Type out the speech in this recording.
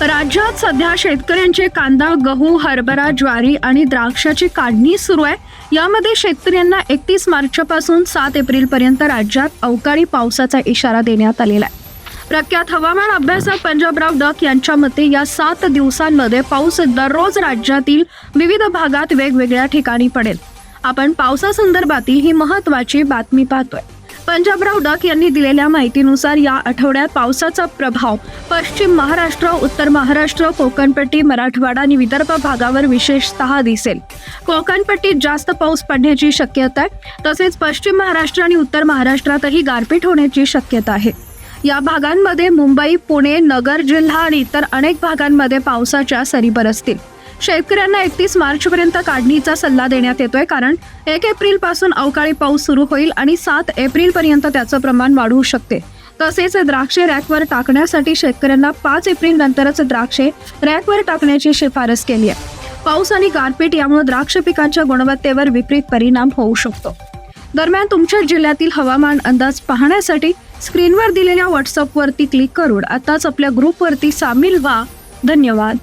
राज्यात सध्या शेतकऱ्यांचे कांदा गहू हरभरा ज्वारी आणि द्राक्षाची काढणी सुरू आहे. यामध्ये शेतकऱ्यांना एकतीस मार्चपासून सात एप्रिलपर्यंत राज्यात अवकाळी पावसाचा इशारा देण्यात आलेला आहे. प्रख्यात हवामान अभ्यासक पंजाबराव डक यांच्या मते या सात दिवसांमध्ये पाऊस दररोज राज्यातील विविध भागात वेगवेगळ्या ठिकाणी पडेल. आपण पावसासंदर्भातील ही महत्वाची बातमी पाहतोय. पंजाबराव डक यांनी दिलेल्या माहितीनुसार या आठवड्यात पावसाचा प्रभाव पश्चिम महाराष्ट्र उत्तर महाराष्ट्र कोकणपट्टी मराठवाडा आणि विदर्भ भागावर विशेषतः दिसेल. कोकणपट्टीत जास्त पाऊस पडण्याची शक्यता आहे तसेच पश्चिम महाराष्ट्र आणि उत्तर महाराष्ट्रातही गारपीट होण्याची शक्यता आहे. या भागांमध्ये मुंबई पुणे नगर जिल्हा आणि इतर अनेक भागांमध्ये पावसाच्या सरी बरसतील. शेतकऱ्यांना एकतीस मार्चपर्यंत काढणीचा सल्ला देण्यात येतोय. कारण एक एप्रिलपासून अवकाळी पाऊस सुरू होईल आणि सात एप्रिल पर्यंत त्याचं प्रमाण वाढू शकते. तसेच द्राक्षे रॅकवर टाकण्यासाठी शेतकऱ्यांना पाच एप्रिल नंतरच द्राक्षे रॅकवर टाकण्याची शिफारस केली आहे. पाऊस आणि गारपीट यामुळे द्राक्ष पिकांच्या गुणवत्तेवर विपरीत परिणाम होऊ शकतो. दरम्यान तुमच्या जिल्ह्यातील हवामान अंदाज पाहण्यासाठी स्क्रीनवर दिलेल्या व्हॉट्सअपवरती क्लिक करून आताच आपल्या ग्रुपवरती सामील व्हा. धन्यवाद.